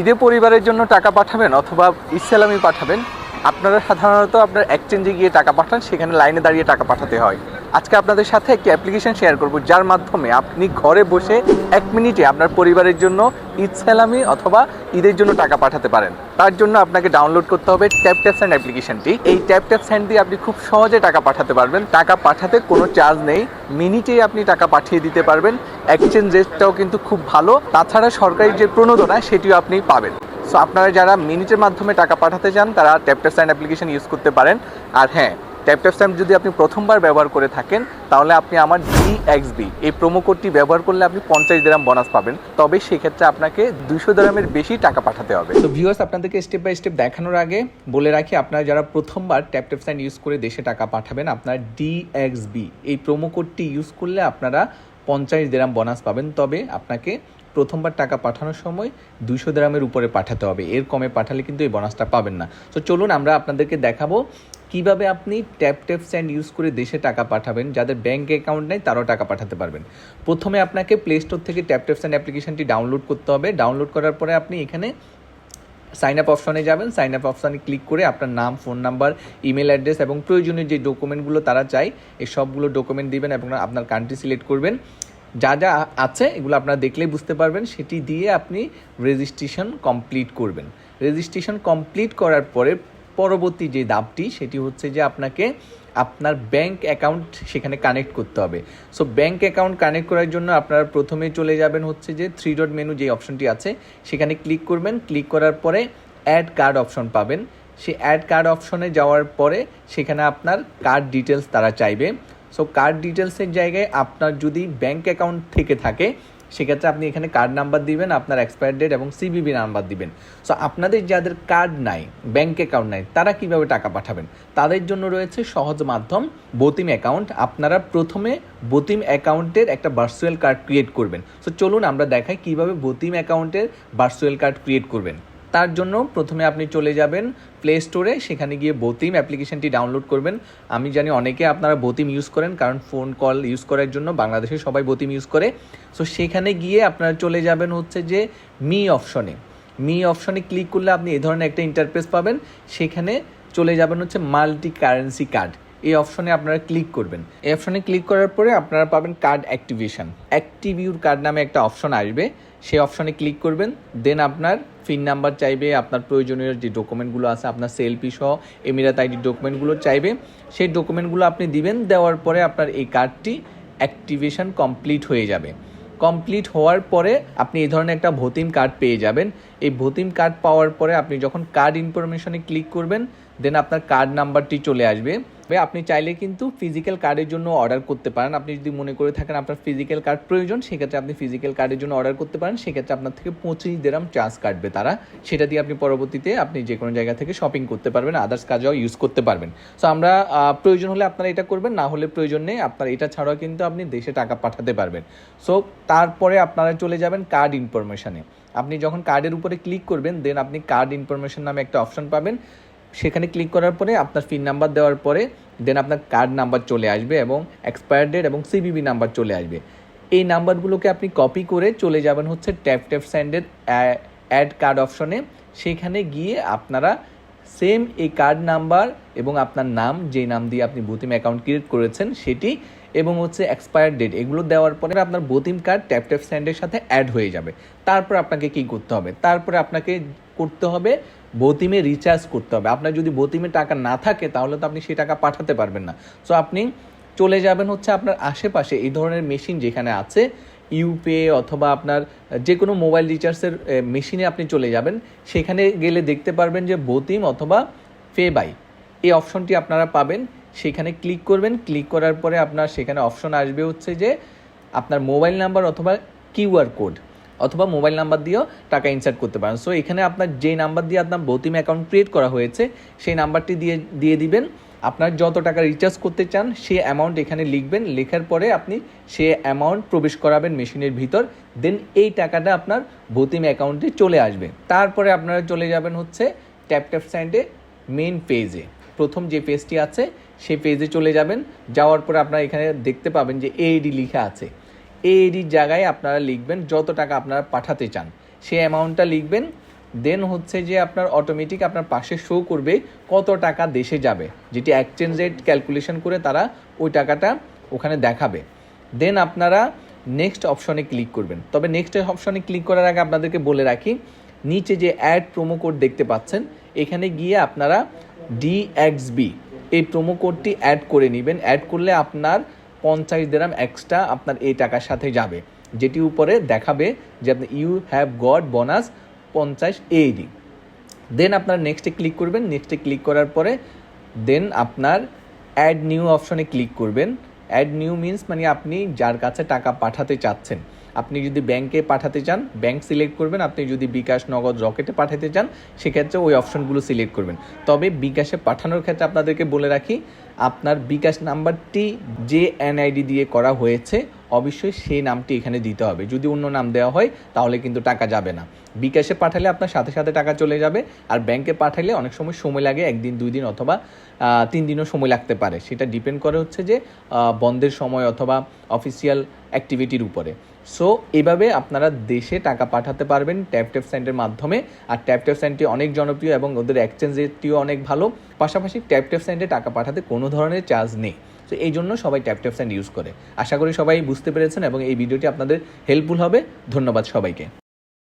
ঈদে পরিবারের জন্য টাকা পাঠাবেন অথবা ইসলামী পাঠাবেন। আপনারা সাধারণত আপনার এক্সচেঞ্জে গিয়ে টাকা পাঠান, সেখানে লাইনে দাঁড়িয়ে টাকা পাঠাতে হয়। আজকে আপনাদের সাথে একটি অ্যাপ্লিকেশন শেয়ার করব, যার মাধ্যমে আপনি ঘরে বসে এক মিনিটে আপনার পরিবারের জন্য ঈদ সালামি অথবা ঈদের জন্য টাকা পাঠাতে পারেন। তার জন্য আপনাকে ডাউনলোড করতে হবে ট্যাপ ট্যাপ স্যান্ড অ্যাপ্লিকেশনটি এই ট্যাপ ট্যাপ স্যান্ড দিয়ে আপনি খুব সহজে টাকা পাঠাতে পারবেন। টাকা পাঠাতে কোনো চার্জ নেই। মিনিটেই আপনি টাকা পাঠিয়ে দিতে পারবেন। এক্সচেঞ্জ রেটটাও কিন্তু খুব ভালো। তাছাড়া সরকারি যে প্রণোদনা, সেটিও আপনি পাবেন। সো আপনারা যারা মিনিটের মাধ্যমে টাকা পাঠাতে চান, তারা ট্যাপ ট্যাপ অ্যাপ্লিকেশন ইউজ করতে পারেন। আর হ্যাঁ ট্যাপ ট্যাপ স্যান্ড যদি আপনি প্রথমবার ব্যবহার করে থাকেন, তাহলে আপনি আমার জি এক্স বি এই প্রোমো কোডটি ব্যবহার করলে আপনি পঞ্চাশ গ্রাম বোনাস পাবেন। তবে সেক্ষেত্রে আপনাকে দুশো গ্রামের বেশি টাকা পাঠাতে হবে। তো ভিউয়ার্স আপনাদেরকে স্টেপ বাই স্টেপ দেখানোর আগে বলে রাখি, আপনারা যারা প্রথমবার ট্যাপ ট্যাপ স্যান্ড ইউজ করে দেশে টাকা পাঠাবেন, আপনার ডি এক্স ডিএক্সবি এই প্রোমো কোডটি ইউজ করলে আপনারা পঞ্চাশ গ্রাম বোনাস পাবেন। তবে আপনাকে প্রথমবার টাকা পাঠানোর সময় দুইশো গ্রামের উপরে পাঠাতে হবে। এর কমে পাঠালে কিন্তু এই বোনাসটা পাবেন না। তো চলুন আমরা আপনাদেরকে দেখাবো কীভাবে আপনি ট্যাপ ট্যাপ স্যান্ড ইউজ করে দেশে টাকা পাঠাবেন, যাদের ব্যাংক অ্যাকাউন্ট নেই তারাও টাকা পাঠাতে পারবেন। প্রথমে আপনাকে প্লে স্টোর থেকে ট্যাপ ট্যাপ স্যান্ড অ্যাপ্লিকেশনটি ডাউনলোড করতে হবে। ডাউনলোড করার পরে আপনি এখানে সাইন আপ অপশনে যাবেন। সাইন আপ অপশনে ক্লিক করে আপনার নাম ফোন নাম্বার ইমেল অ্যাড্রেস এবং প্রয়োজনীয় যে ডকুমেন্টগুলো তারা চায়, এই সবগুলো ডকুমেন্ট দিবেন এবং আপনার কান্ট্রি সিলেক্ট করবেন। যা যা আছে এগুলো আপনারা দেখলেই বুঝতে পারবেন। সেটি দিয়ে আপনি রেজিস্ট্রেশন কমপ্লিট করবেন। রেজিস্ট্রেশন কমপ্লিট করার পরে পরবর্তী যে ধাপটি সেটি হচ্ছে যে আপনাকে আপনার ব্যাংক অ্যাকাউন্ট সেখানে কানেক্ট করতে হবে। সো ব্যাংক অ্যাকাউন্ট কানেক্ট করার জন্য আপনারা প্রথমে চলে যাবেন হচ্ছে যে থ্রি ডট মেনু যে অপশনটি আছে, সেখানে ক্লিক করবেন। ক্লিক করার পরে অ্যাড কার্ড অপশন পাবেন। সেই অ্যাড কার্ড অপশনে যাওয়ার পরে সেখানে আপনার কার্ড ডিটেলস তারা চাইবে। সো কার্ড ডিটেলসের জায়গায় আপনার যদি ব্যাংক অ্যাকাউন্ট থেকে থাকে সেক্ষেত্রে আপনি এখানে কার্ড নাম্বার দিবেন, আপনার এক্সপায়ার ডেট এবং সিবিবি নাম্বার দিবেন। সো আপনাদের যাদের কার্ড নাই ব্যাংক অ্যাকাউন্ট নাই, তারা কীভাবে টাকা পাঠাবেন? তাদের জন্য রয়েছে সহজ মাধ্যম বতিম অ্যাকাউন্ট আপনারা প্রথমে বতিম অ্যাকাউন্টের একটা ভার্চুয়াল কার্ড ক্রিয়েট করবেন। সো চলুন আমরা দেখাই কীভাবে বতিম অ্যাকাউন্টের ভার্চুয়াল কার্ড ক্রিয়েট করবেন। তার জন্য প্রথমে আপনি চলে যাবেন প্লে স্টোরে সেখানে গিয়ে বোতিম অ্যাপ্লিকেশনটি ডাউনলোড করবেন। আমি জানি অনেকে আপনারা বোতিম ইউজ করেন, কারণ ফোন কল ইউজ করার জন্য বাংলাদেশে সবাই বতিম ইউজ করে। সো সেখানে গিয়ে আপনারা চলে যাবেন হচ্ছে যে মি অপশনে মি অপশনে ক্লিক করলে আপনি এ ধরনের একটা ইন্টারফেস পাবেন। সেখানে চলে যাবেন হচ্ছে মাল্টি কারেন্সি কার্ড এই অপশনে আপনারা ক্লিক করবেন। এই অপশনে ক্লিক করার পরে আপনারা পাবেন কার্ড অ্যাক্টিভেশন অ্যাক্টিভিউর কার্ড নামে একটা অপশন আসবে। সেই অপশনে ক্লিক করবেন। দেন আপনার ফিন নাম্বার চাইবে, আপনার প্রয়োজনীয় যে ডকুমেন্টগুলো আছে, আপনার সেলফি সহ এমিরাত আইডি ডকুমেন্টগুলো চাইবে। সেই ডকুমেন্টগুলো আপনি দিবেন, দেওয়ার পরে আপনার এই কার্ডটি অ্যাক্টিভেশন কমপ্লিট হয়ে যাবে। কমপ্লিট হওয়ার পরে আপনি এই ধরনের একটা ভতিম কার্ড পেয়ে যাবেন। এই ভতিম কার্ড পাওয়ার পরে আপনি যখন কার্ড ইনফরমেশনে ক্লিক করবেন দেন আপনার কার্ড নাম্বারটি চলে আসবে। আপনি চাইলে কিন্তু ফিজিক্যাল কার্ডের জন্য অর্ডার করতে পারেন। আপনি যদি মনে করে থাকেন আপনার ফিজিক্যাল কার্ড প্রয়োজন, সেক্ষেত্রে আপনি ফিজিক্যাল কার্ডের জন্য অর্ডার করতে পারেন। সেক্ষেত্রে আপনার থেকে পঁচিশ দেরাম চার্জ কাটবে তারা। সেটা দিয়ে আপনি পরবর্তীতে আপনি যে কোনো জায়গা থেকে শপিং করতে পারবেন আদার্স কাজেও ইউজ করতে পারবেন। সো আমরা প্রয়োজন হলে আপনারা এটা করবেন, না হলে প্রয়োজন নেই। আপনার এটা ছাড়াও কিন্তু আপনি দেশে টাকা পাঠাতে পারবেন। সো তারপরে আপনারা চলে যাবেন কার্ড ইনফরমেশনে আপনি যখন কার্ডের উপরে ক্লিক করবেন দেন আপনি কার্ড ইনফরমেশন নামে একটা অপশন পাবেন। সেখানে ক্লিক করার পরে আপনার পিন নাম্বার দেওয়ার পরে দেন আপনার কার্ড নাম্বার চলে আসবে এবং এক্সপায়ার ডেট এবং সিবিবি নাম্বার চলে আসবে। এই নাম্বারগুলোকে আপনি কপি করে চলে যাবেন হচ্ছে ট্যাপ ট্যাপ স্যান্ডের অ্যাড কার্ড অপশনে সেখানে গিয়ে আপনারা সেম এই কার্ড নাম্বার এবং আপনার নাম যে নাম দিয়ে আপনি বুতিম অ্যাকাউন্ট ক্রিয়েট করেছেন, সেটি এবং হচ্ছে এক্সপায়ার ডেট এগুলো দেওয়ার পরে আপনার বুতিম কার্ড ট্যাপ ট্যাপ স্যান্ডের সাথে অ্যাড হয়ে যাবে। তারপর আপনাকে কি করতে হবে? তারপরে আপনাকে করতে হবে বতিমে রিচার্জ করতে হবে। আপনার যদি বতিমে টাকা না থাকে, তাহলে তো আপনি সেই টাকা পাঠাতে পারবেন না। সো আপনি চলে যাবেন হচ্ছে আপনার আশেপাশে এই ধরনের মেশিন যেখানে আছে ইউপে অথবা আপনার যে কোনো মোবাইল রিচার্জের মেশিনে আপনি চলে যাবেন। সেখানে গেলে দেখতে পারবেন যে বতিম অথবা ফে বাই এই অপশনটি আপনারা পাবেন। সেখানে ক্লিক করবেন। ক্লিক করার পরে আপনার সেখানে অপশন আসবে হচ্ছে যে আপনার মোবাইল নাম্বার অথবা কিউআর কোড অথবা মোবাইল নাম্বার দিয়েও টাকা ইনসার্ট করতে পারেন। সো এখানে আপনার যে নাম্বার দিয়ে আপনার বতিম অ্যাকাউন্ট ক্রিয়েট করা হয়েছে, সেই নাম্বারটি দিয়ে দিয়ে দিবেন। আপনার যত টাকা রিচার্জ করতে চান সে অ্যামাউন্ট এখানে লিখবেন। লেখার পরে আপনি সে অ্যামাউন্ট প্রবেশ করাবেন মেশিনের ভিতর। দেন এই টাকাটা আপনার বতিম অ্যাকাউন্টে চলে আসবে। তারপরে আপনারা চলে যাবেন হচ্ছে ট্যাপ ট্যাপ স্যান্ডে মেন পেজে প্রথম যে পেজটি আছে সেই পেজে চলে যাবেন। যাওয়ার পরে আপনারা এখানে দেখতে পাবেন যে এডি লেখা আছে। এডির জায়গায় আপনারা লিখবেন যত টাকা আপনারা পাঠাতে চান। সেই অ্যামাউন্টটা লিখবেন। দেন হচ্ছে যে আপনার অটোমেটিক আপনার পাশে শো করবে কত টাকা দেশে যাবে। যেটি এক্সচেঞ্জ রেট ক্যালকুলেশন করে তারা ওই টাকাটা ওখানে দেখাবে। দেন আপনারা নেক্সট অপশনে ক্লিক করবেন। তবে নেক্সট অপশনে ক্লিক করার আগে আপনাদেরকে বলে রাখি, নিচে যে অ্যাড প্রোমো কোড দেখতে পাচ্ছেন, এখানে গিয়ে আপনারা ডিএক্সবি এই প্রোমো কোডটি অ্যাড করে নেবেন। অ্যাড করলে আপনার পঞ্চাশ দেরাম এক্সট্রা আপনার এই টাকার সাথে যাবে। যেটি উপরে দেখাবে যে আপনি ইউ হ্যাভ গড বোনাস পঞ্চাশ এইডি দেন আপনার নেক্সটে ক্লিক করবেন। নেক্সটে ক্লিক করার পরে দেন আপনার অ্যাড নিউ অপশনে ক্লিক করবেন। অ্যাড নিউ মিন্স মানে আপনি যার কাছে টাকা পাঠাতে চাচ্ছেন। আপনি যদি ব্যাংকে পাঠাতে চান ব্যাংক সিলেক্ট করবেন, আপনি যদি বিকাশ নগদ রকেটে পাঠাতে চান, সেক্ষেত্রে ওই অপশনগুলো সিলেক্ট করবেন। তবে বিকাশে পাঠানোর ক্ষেত্রে আপনাদেরকে বলে রাখি, আপনার বিকাশ নাম্বারটি যে এনআইডি দিয়ে করা হয়েছে, অবশ্যই সেই নামটি এখানে দিতে হবে। যদি অন্য নাম দেওয়া হয়, তাহলে কিন্তু টাকা যাবে না। বিকাশে পাঠালে আপনার সাথে সাথে টাকা চলে যাবে, আর ব্যাংকে পাঠালে অনেক সময় সময় লাগে, একদিন, দুই দিন অথবা তিন দিনও সময় লাগতে পারে। সেটা ডিপেন্ড করে হচ্ছে যে বন্ধের সময় অথবা অফিসিয়াল অ্যাক্টিভিটির উপরে। সো এভাবে আপনারা দেশে টাকা পাঠাতে পারবেন ট্যাপ ট্যাপ সেন্টের মাধ্যমে, আর ট্যাপ ট্যাপ সেন্টটি অনেক জনপ্রিয় এবং ওদের এক্সচেঞ্জ রেটটিও অনেক ভালো। পাশাপাশি ট্যাপ ট্যাপ সেন্টে টাকা পাঠাতে কোনো ধরনের চার্জ নেই। তো এই জন্য সবাই ট্যাপ ট্যাপ সেন্ট ইউজ করে। আশা করি সবাই বুঝতে পেরেছেন এবং এই ভিডিওটি আপনাদের হেল্পফুল হবে। ধন্যবাদ সবাইকে।